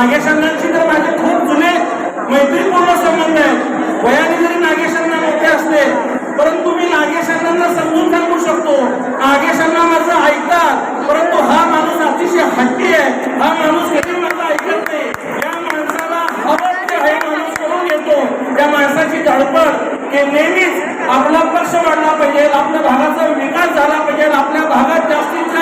नागेशांनाशी तर माझे खूप जुने मैत्रीपूर्ण संबंध आहेत. वयाने जरी नागेशांना अण्णा मोठे असले परंतु मी नागेशांना समजून सांगू शकतो. नागेशांना माझं ऐकतात परंतु हा माणूस अतिशय हट्टी आहे. हा माणूस कधी माझा ऐकत नाही. या माणसाला हवं ते हे माणूस करून येतो त्या माणसाची धडपड हे नेहमीच आपला पक्ष वाढला पाहिजे आपल्या भागाचा विकास झाला पाहिजे आपल्या भागात जास्तीत